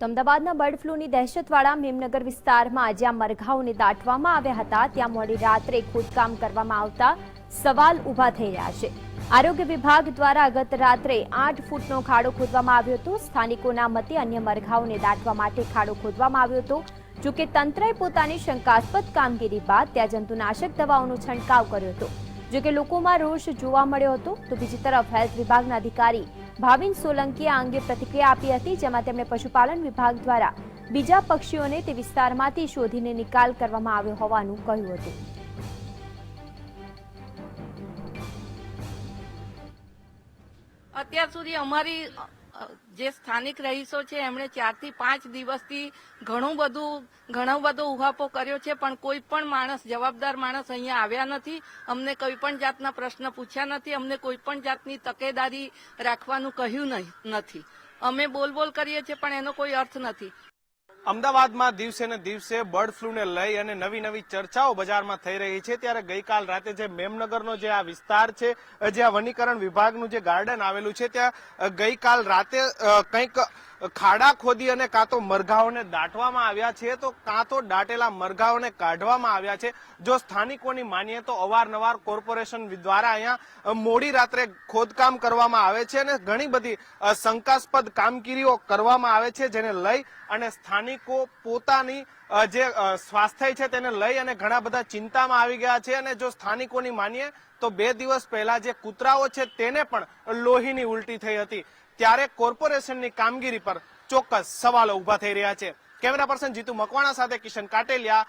તો અમદાવાદના બર્ડ ફ્લૂની દહેશતવાળા મેમનગર વિસ્તારમાં જ્યાં મરઘાઓને દાટવામાં આવ્યા હતા. ત્યાં મોડી રાત્રે ખોદકામ કરવામાં આવતા સવાલ ઊભા થઈ રહ્યા છે. આરોગ્ય વિભાગ દ્વારા ગત રાત્રે આઠ ફૂટનો ખાડો ખોદવામાં આવ્યો હતો. સ્થાનિકોના મતે અન્ય મરઘાઓને દાટવા માટે ખાડો ખોદવામાં આવ્યો હતો. જોકે તંત્રએ પોતાની શંકાસ્પદ કામગીરી બાદ ત્યાં જંતુનાશક દવાઓનો છંટકાવ કર્યો હતો. જોકે લોકોમાં રોષ જોવા મળ્યો હતો, તો બીજી તરફ હેલ્થ વિભાગના અધિકારી ભાવિન સોલંકીએ આ અંગે પ્રતિક્રિયા આપી હતી, જેમાં તેમણે પશુપાલન વિભાગ દ્વારા બીજા પક્ષીઓને તે વિસ્તારમાંથી શોધીને નિકાલ કરવામાં આવ્યો હોવાનું કહ્યું હતું. અત્યાર સુધી અમારી જે સ્થાનિક રહીશો છે, એમણે ચારથી પાંચ દિવસથી ઘણું બધું, ઘણો બધો ઉહાપો કર્યો છે, પણ કોઈ પણ માણસ, જવાબદાર માણસ અહીંયા આવ્યા નથી. અમને કોઈ પણ જાતના પ્રશ્ન પૂછ્યા નથી. અમને કોઈ પણ જાતની તકેદારી રાખવાનું કહ્યું નથી. અમે બોલ બોલ કરીએ છીએ, પણ એનો કોઈ અર્થ નથી. અમદાવાદમાં દિવસે ને દિવસે બર્ડ ફ્લૂને લઈ અને નવી નવી ચર્ચાઓ બજારમાં થઈ રહી છે. ત્યારે ગઈકાલ રાતે જે મેમનગરનો જે આ વિસ્તાર છે, જે આ વનીકરણ વિભાગનું જે ગાર્ડન આવેલું છે, ત્યાં ગઈકાલ રાતે કંઈક ખાડા ખોદી અને કાં તો મરઘાઓને દાટવામાં આવ્યા છે, તો કાં તો દાટેલા મરઘાઓને કાઢવામાં આવ્યા છે. જો સ્થાનિકોની માનીએ તો અવારનવાર કોર્પોરેશન દ્વારા અહીંયા મોડી રાત્રે ખોદકામ કરવામાં આવે છે અને ઘણી બધી શંકાસ્પદ કામગીરીઓ કરવામાં આવે છે, જેને લઈ અને સ્થાનિકો પોતાની જે સ્વાસ્થ્ય છે તેને લઈ અને ઘણા બધા ચિંતામાં આવી ગયા છે. અને જો સ્થાનિકોની માનીએ તો બે દિવસ પહેલા જે કૂતરાઓ છે તેને પણ લોહીની ઉલટી થઈ હતી. ત્યારે કોર્પોરેશનની કામગીરી પર ચોક્કસ સવાલો ઊભા થઈ રહ્યા છે. કેમેરા પર્સન જીતુ મકવાણા સાથે કિશન કાટેલિયા.